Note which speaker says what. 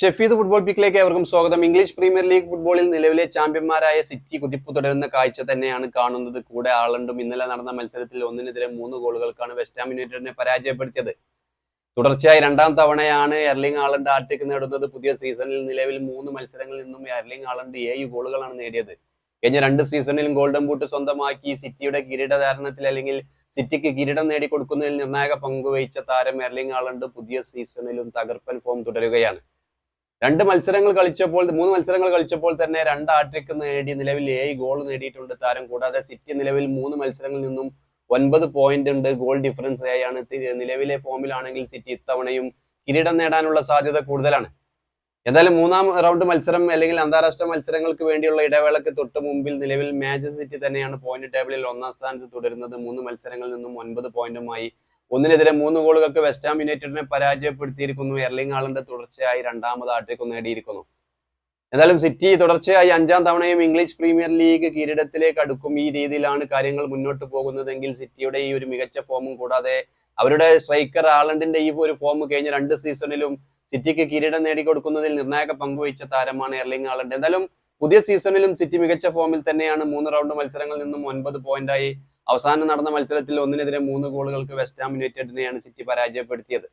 Speaker 1: Shefeed football പിക്കിലേക്ക് ഏവർക്കും സ്വാഗതം. English premier league ഫുട്ബോളിൽ നിലവിലെ ചാമ്പ്യന്മാരായ സിറ്റി കുതിപ്പ് തുടരുന്ന കാഴ്ച തന്നെയാണ് കാണുന്നത്. കൂടെ ആളണ്ടും ഇന്നലെ നടന്ന മത്സരത്തിൽ ഒന്നിനെതിരെ മൂന്ന് ഗോളുകൾക്കാണ് വെസ്റ്റാം യുണൈറ്റഡിനെ പരാജയപ്പെടുത്തിയത്. തുടർച്ചയായി രണ്ടാം തവണയാണ് എർലിംഗ് ആളണ്ട് ആർട്ടിക് നേടുന്നത്. പുതിയ സീസണിൽ നിലവിൽ മൂന്ന് മത്സരങ്ങളിൽ നിന്നും എർലിംഗ് ആളണ്ട് ഏഴ് ഗോളുകളാണ് നേടിയത്. കഴിഞ്ഞ രണ്ട് സീസണിലും ഗോൾഡൻ ബൂട്ട് സ്വന്തമാക്കി സിറ്റിയുടെ കിരീടധാരണത്തിൽ അല്ലെങ്കിൽ സിറ്റിക്ക് കിരീടം നേടിക്കൊടുക്കുന്നതിൽ നിർണായക പങ്കുവഹിച്ച താരം എർലിംഗ് ആളണ്ട് പുതിയ സീസണിലും തകർപ്പൻ ഫോം തുടരുകയാണ്. രണ്ട് മത്സരങ്ങൾ കളിച്ചപ്പോൾ മൂന്ന് മത്സരങ്ങൾ കളിച്ചപ്പോൾ തന്നെ രണ്ട് ആട്രിക്ക് നേടി നിലവിൽ ഏഴ് ഗോൾ നേടിയിട്ടുണ്ട് താരം. കൂടാതെ സിറ്റി നിലവിൽ മൂന്ന് മത്സരങ്ങളിൽ നിന്നും ഒൻപത് പോയിന്റ് ഉണ്ട്. ഗോൾ ഡിഫറൻസ് ആയാണ്. നിലവിലെ ഫോമിലാണെങ്കിൽ സിറ്റി ഇത്തവണയും കിരീടം നേടാനുള്ള സാധ്യത കൂടുതലാണ്. എന്തായാലും മൂന്നാം റൗണ്ട് മത്സരം അല്ലെങ്കിൽ അന്താരാഷ്ട്ര മത്സരങ്ങൾക്ക് വേണ്ടിയുള്ള ഇടവേളക്ക് തൊട്ട് മുമ്പിൽ നിലവിൽ മാഞ്ചസ്റ്റർ സിറ്റി തന്നെയാണ് പോയിന്റ് ടേബിളിൽ ഒന്നാം സ്ഥാനത്ത് തുടരുന്നത്. മൂന്ന് മത്സരങ്ങളിൽ നിന്നും ഒൻപത് പോയിന്റുമായി ഒന്നിനെതിരെ മൂന്ന് ഗോളുകൾക്ക് വെസ്റ്റാം യുണൈറ്റഡിനെ പരാജയപ്പെടുത്തിയിരിക്കുന്നു. എർലിംഗ് ആളിന്റെ തുടർച്ചയായി രണ്ടാമത് ആട്രിക്ക് നേടിയിരിക്കുന്നു. എന്നാലും സിറ്റി തുടർച്ചയായി അഞ്ചാം തവണയും ഇംഗ്ലീഷ് പ്രീമിയർ ലീഗ് കിരീടത്തിലേക്ക് അടുക്കും. ഈ രീതിയിലാണ് കാര്യങ്ങൾ മുന്നോട്ട് പോകുന്നതെങ്കിൽ സിറ്റിയുടെ ഈ ഒരു മികച്ച ഫോമും കൂടാതെ അവരുടെ സ്ട്രൈക്കർ ആളണ്ടിന്റെ ഈ ഒരു ഫോം കഴിഞ്ഞ രണ്ട് സീസണിലും സിറ്റിക്ക് കിരീടം നേടിക്കൊടുക്കുന്നതിൽ നിർണായക പങ്കുവഹിച്ച താരമാണ് എർലിംഗ് ആളണ്ട് എന്തായാലും പുതിയ സീസണിലും സിറ്റി മികച്ച ഫോമിൽ തന്നെയാണ് മൂന്ന് റൗണ്ട് മത്സരങ്ങളിൽ നിന്നും ഒൻപത് പോയിന്റായി അവസാനം നടന്ന മത്സരത്തിൽ ഒന്നിനെതിരെ മൂന്ന് ഗോളുകൾക്ക് വെസ്റ്റ് വെസ്റ്റാം യുണൈറ്റഡിനെയാണ് സിറ്റി പരാജയപ്പെടുത്തിയത്.